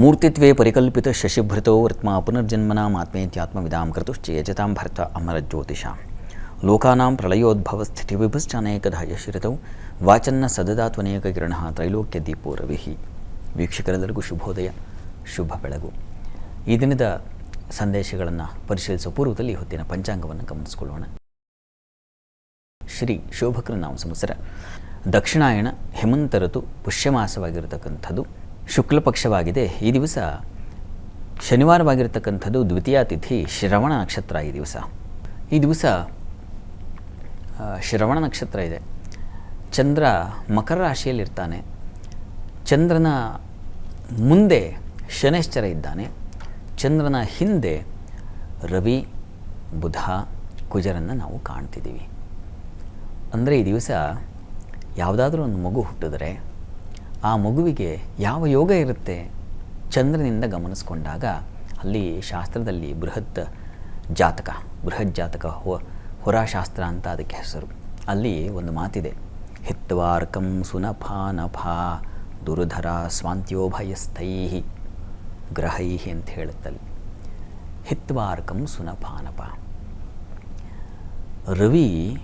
ಮೂರ್ತಿತ್ವೇ ಪರಿಕಲ್ಪಿತ ಶಶಿಭೃತೋ ಆತ್ಮೇತ್ಯಾತ್ಮ ವಿದಾಮ ಕರ್ತುಶ್ಚೇಯಜತಾಂ ಭರ್ತ ಅಮರ ಜ್ಯೋತಿಷಾಂ ಲೋಕಾನಾಂ ಪ್ರಳಯೋದ್ಭವ ಸ್ಥಿತಿ ವಿಭಶ್ಚಾನೇಕಧ ಯಶಿರತೌ ವಾಚನ್ನ ಸದದಾತ್ವನೇಕ ಕಿರಣ ತ್ರೈಲೋಕ್ಯ ದೀಪೋ ರವಿಹಿ ವೀಕ್ಷಕರೆಲ್ಲರಿಗೂ ಶುಭೋದಯ, ಶುಭ ಬೆಳಗು. ಈ ದಿನದ ಸಂದೇಶಗಳನ್ನು ಪರಿಶೀಲಿಸುವ ಪೂರ್ವದಲ್ಲಿ ಹೊತ್ತಿನ ಪಂಚಾಂಗವನ್ನು ಗಮನಿಸಿಕೊಳ್ಳೋಣ. ಶ್ರೀ ಶೋಭಕರ ನಾಮ ಸಂವತ್ಸರ. ದಕ್ಷಿಣಾಯಣ ಹೇಮಂತ ಋತು ಪುಷ್ಯಮಾಸವಾಗಿರತಕ್ಕಂಥದ್ದು. ಶುಕ್ಲ ಪಕ್ಷವಾಗಿದೆ ಈ ದಿವಸ ಶನಿವಾರವಾಗಿರತಕ್ಕಂಥದ್ದು ದ್ವಿತೀಯ ತಿಥಿ ಶ್ರವಣ ನಕ್ಷತ್ರ ಈ ದಿವಸ. ಈ ದಿವಸ ಶ್ರವಣ ನಕ್ಷತ್ರ ಇದೆ. ಚಂದ್ರ ಮಕರ ರಾಶಿಯಲ್ಲಿರ್ತಾನೆ. ಚಂದ್ರನ ಮುಂದೆ ಶನೈಶ್ಚರ ಇದ್ದಾನೆ. ಚಂದ್ರನ ಹಿಂದೆ ರವಿ, ಬುಧ, ಕುಜರನ್ನು ನಾವು ಕಾಣ್ತಿದ್ದೀವಿ. ಅಂದರೆ ಈ ದಿವಸ ಯಾವುದಾದ್ರೂ ಒಂದು ಮಗು ಹುಟ್ಟಿದ್ರೆ ಆ ಮಗುವಿಗೆ ಯಾವ ಯೋಗ ಇರುತ್ತೆ? ಚಂದ್ರನಿಂದ ಗಮನಿಸ್ಕೊಂಡಾಗ ಅಲ್ಲಿ ಶಾಸ್ತ್ರದಲ್ಲಿ ಬೃಹತ್ ಜಾತಕ ಬೃಹತ್ ಜಾತಕ ಹೊ, ಹೊರಾಶಾಸ್ತ್ರ ಅಂತ ಅದಕ್ಕೆ ಹೆಸರು. ಅಲ್ಲಿ ಒಂದು ಮಾತಿದೆ. ಹಿತ್ವಾರ್ಕಂ ಸುನಫಾನಫಾ ದುರುಧರ ಸ್ವಾಂತ್ಯೋಭಯಸ್ಥೈ ಗ್ರಹೈಹಿ ಅಂತ ಹೇಳುತ್ತಲ್ಲಿ. ಹಿತ್ವಾರ್ಕಂ ಸುನಫಾನಪ ರವಿ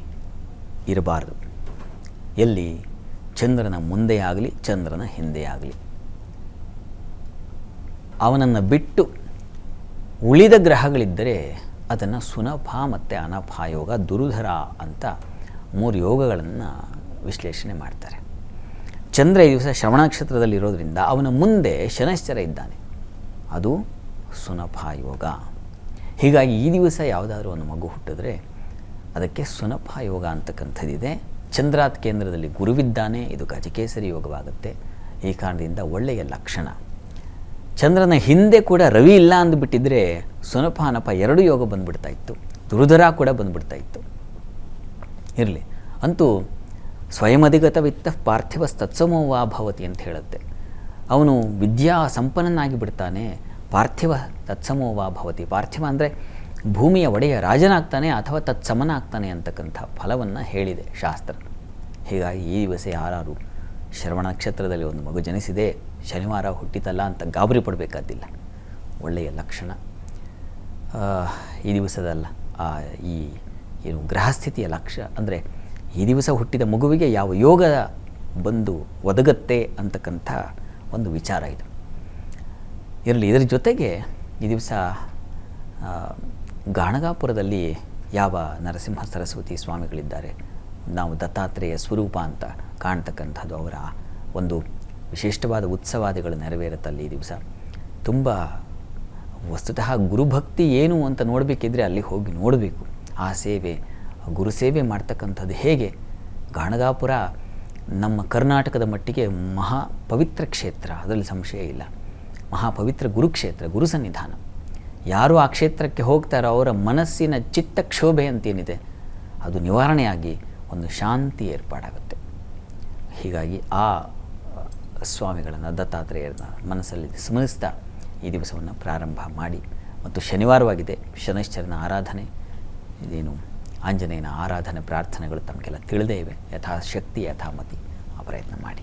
ಇರಬಾರ್ದು. ಎಲ್ಲಿ? ಚಂದ್ರನ ಮುಂದೆ ಆಗಲಿ, ಚಂದ್ರನ ಹಿಂದೆ ಆಗಲಿ. ಅವನನ್ನು ಬಿಟ್ಟು ಉಳಿದ ಗ್ರಹಗಳಿದ್ದರೆ ಅದನ್ನು ಸುನಭ ಮತ್ತು ಅನಭ ಯೋಗ ದುರುಧರ ಅಂತ ಮೂರು ಯೋಗಗಳನ್ನು ವಿಶ್ಲೇಷಣೆ ಮಾಡ್ತಾರೆ. ಚಂದ್ರ ಈ ದಿವಸ ಶ್ರವಣ ನಕ್ಷತ್ರದಲ್ಲಿರೋದ್ರಿಂದ ಅವನ ಮುಂದೆ ಶನಶ್ಚರ ಇದ್ದಾನೆ. ಅದು ಸುನಭ ಯೋಗ. ಹೀಗಾಗಿ ಈ ದಿವಸ ಯಾವುದಾದ್ರೂ ಒಂದು ಮಗು ಹುಟ್ಟಿದ್ರೆ ಅದಕ್ಕೆ ಸುನಭ ಯೋಗ ಅಂತಕ್ಕಂಥದ್ದಿದೆ. ಚಂದ್ರಾತ್ ಕೇಂದ್ರದಲ್ಲಿ ಗುರುವಿದ್ದಾನೆ, ಇದು ಗಜಕೇಸರಿ ಯೋಗವಾಗುತ್ತೆ. ಈ ಕಾರಣದಿಂದ ಒಳ್ಳೆಯ ಲಕ್ಷಣ. ಚಂದ್ರನ ಹಿಂದೆ ಕೂಡ ರವಿ ಇಲ್ಲ ಅಂದುಬಿಟ್ಟಿದ್ರೆ ಸುನಪಾನಪ ಎರಡು ಯೋಗ ಬಂದುಬಿಡ್ತಾ ಇತ್ತು. ದುರುಧರ ಕೂಡ ಬಂದುಬಿಡ್ತಾ ಇತ್ತು. ಇರಲಿ. ಅಂತೂ ಸ್ವಯಮಧಿಗತ ವಿತ್ತ ಪಾರ್ಥಿವ ತತ್ಸಮೋವಾ ಭವತಿ ಅಂತ ಹೇಳುತ್ತೆ. ಅವನು ವಿದ್ಯಾ ಸಂಪನ್ನನಾಗಿ ಬಿಡ್ತಾನೆ ಪಾರ್ಥಿವ ತತ್ಸಮೋವಾ ಭವತಿ. ಪಾರ್ಥಿವ ಅಂದರೆ ಭೂಮಿಯ ಒಡೆಯ ರಾಜನಾಗ್ತಾನೆ ಅಥವಾ ತತ್ಸಮನಾಗ್ತಾನೆ ಅಂತಕ್ಕಂಥ ಫಲವನ್ನು ಹೇಳಿದೆ ಶಾಸ್ತ್ರ. ಹೀಗಾಗಿ ಈ ದಿವಸ ಯಾರು ಶ್ರವಣ ನಕ್ಷತ್ರದಲ್ಲಿ ಒಂದು ಮಗು ಜನಿಸಿದೆ, ಶನಿವಾರ ಹುಟ್ಟಿತಲ್ಲ ಅಂತ ಗಾಬರಿ ಪಡಬೇಕಾದಿಲ್ಲ ಒಳ್ಳೆಯ ಲಕ್ಷಣ. ಈ ದಿವಸದಲ್ಲ ಈ ಏನು ಗ್ರಹಸ್ಥಿತಿಯ ಲಕ್ಷ. ಅಂದರೆ ಈ ದಿವಸ ಹುಟ್ಟಿದ ಮಗುವಿಗೆ ಯಾವ ಯೋಗ ಬಂದು ಒದಗತ್ತೆ ಅಂತಕ್ಕಂಥ ಒಂದು ವಿಚಾರ ಇದು. ಇರಲಿ, ಇದರ ಜೊತೆಗೆ ಈ ದಿವಸ ಗಾಣಗಾಪುರದಲ್ಲಿ ಯಾವ ನರಸಿಂಹ ಸರಸ್ವತಿ ಸ್ವಾಮಿಗಳಿದ್ದಾರೆ? ನಾವು ದತ್ತಾತ್ರೇಯ ಸ್ವರೂಪ ಅಂತ ಕಾಣ್ತಕ್ಕಂಥದ್ದು ಅವರ ಒಂದು ವಿಶಿಷ್ಟವಾದ ಉತ್ಸವಾದಿಗಳು ನೆರವೇರುತ್ತಲ್ಲಿ ಅಲ್ಲಿ ದಿವಸ. ತುಂಬ ವಸ್ತುತಃ ಗುರುಭಕ್ತಿ ಏನು ಅಂತ ನೋಡಬೇಕಿದ್ರೆ ಅಲ್ಲಿ ಹೋಗಿ ನೋಡಬೇಕು. ಆ ಸೇವೆ, ಗುರು ಸೇವೆ ಮಾಡ್ತಕ್ಕಂಥದ್ದು ಹೇಗೆ? ಗಾಣಗಾಪುರ ನಮ್ಮ ಕರ್ನಾಟಕದ ಮಟ್ಟಿಗೆ ಮಹಾ ಪವಿತ್ರ ಕ್ಷೇತ್ರ, ಅದರಲ್ಲಿ ಸಂಶಯ ಇಲ್ಲ. ಮಹಾಪವಿತ್ರ ಗುರುಕ್ಷೇತ್ರ, ಗುರು ಸನ್ನಿಧಾನ. ಯಾರು ಆ ಕ್ಷೇತ್ರಕ್ಕೆ ಹೋಗ್ತಾರೋ ಅವರ ಮನಸ್ಸಿನ ಚಿತ್ತ ಕ್ಷೋಭೆ ಅಂತೇನಿದೆ, ಅದು ನಿವಾರಣೆಯಾಗಿ ಒಂದು ಶಾಂತಿ ಏರ್ಪಾಡಾಗುತ್ತೆ. ಹೀಗಾಗಿ ಆ, ಸ್ವಾಮಿಗಳನ್ನು, ದತ್ತಾತ್ರೇಯರನ್ನ ಮನಸ್ಸಲ್ಲಿ ಸ್ಮರಿಸ್ತಾ ಈ ದಿವಸವನ್ನು ಪ್ರಾರಂಭ ಮಾಡಿ. ಮತ್ತು ಶನಿವಾರವಾಗಿದೆ, ಶನೈಶ್ಚರನ ಆರಾಧನೆ. ಇದೇನು ಆಂಜನೇಯನ ಆರಾಧನೆ ಪ್ರಾರ್ಥನೆಗಳು ತಮಗೆಲ್ಲ ತಿಳಿದೇ ಇವೆ. ಯಥಾಶಕ್ತಿ, ಯಥಾಮತಿ, ಆ ಪ್ರಯತ್ನ ಮಾಡಿ.